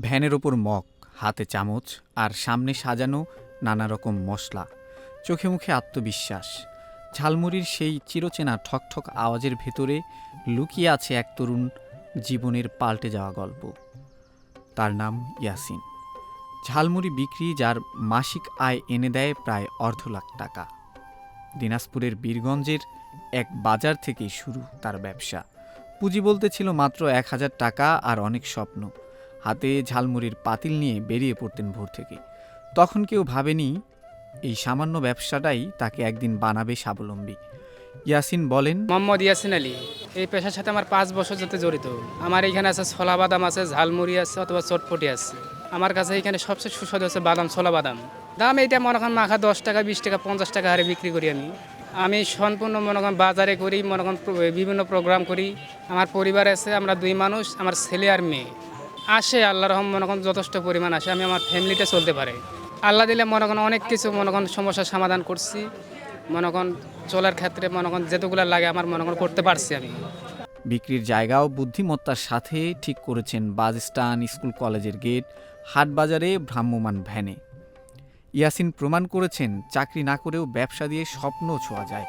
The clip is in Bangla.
ভ্যানের ওপর মগ, হাতে চামচ আর সামনে সাজানো নানা রকম মশলা, চোখে মুখে আত্মবিশ্বাস, ঝালমুড়ির সেই চিরচেনা ঠকঠক আওয়াজের ভেতরে লুকিয়ে আছে এক তরুণ জীবনের পাল্টে যাওয়া গল্প। তার নাম ইয়াসিন। ঝালমুড়ি বিক্রি যার মাসিক আয় এনে দেয় প্রায় অর্ধ লাখ টাকা। দিনাজপুরের বীরগঞ্জের এক বাজার থেকেই শুরু তার ব্যবসা। পুঁজি বলতে ছিল মাত্র এক হাজার টাকা আর অনেক স্বপ্ন। হাতে ঝালমুড়ির পাতিল নিয়ে বেরিয়ে পড়তেন ভোর থেকে। তখন কেউ ভাবেনি এই সামান্য ব্যবসাটাই তাকে একদিন বানাবে স্বাবলম্বী। ইয়াসিন বলেন, মোহাম্মদ ইয়াসিন আলী, এই পেশার সাথে আমার পাঁচ বছর যাতে জড়িত। আমার এখানে আছে ছোলা বাদাম আছে, ঝালমুড়ি আছে অথবা চটপটি আছে। আমার কাছে এখানে সবচেয়ে সুস্বাদু আছে বাদাম, ছোলা বাদাম। দাম এইটা মনে করেন মাখা দশ টাকা, বিশ টাকা, পঞ্চাশ টাকা হারে বিক্রি করি আমি। আমি সম্পূর্ণ মনে করেন বাজারে করি, মনে করেন বিভিন্ন প্রোগ্রাম করি। আমার পরিবার আছে, আমরা দুই মানুষ, আমার ছেলে আর মেয়ে। আসে আল্লাহ রহম, মনে করেন যথেষ্ট পরিমাণ আসে, আমি আমার ফ্যামিলিটা চলতে পারে। আল্লাহ দিলে মনে করেন অনেক কিছু মনে করেন সমস্যার সমাধান করছি, মনে করেন চলার ক্ষেত্রে মনে করেন যেতগুলো লাগে আমার মনে করেন করতে পারছি আমি। বিক্রির জায়গাও বুদ্ধিমত্তার সাথে ঠিক করেছেন বাস স্ট্যান্ড স্কুল কলেজের গেট, হাটবাজারে ভ্রাম্যমান ভ্যানে। ইয়াসিন প্রমাণ করেছেন, চাকরি না করেও ব্যবসা দিয়ে স্বপ্ন ছোঁয়া যায়।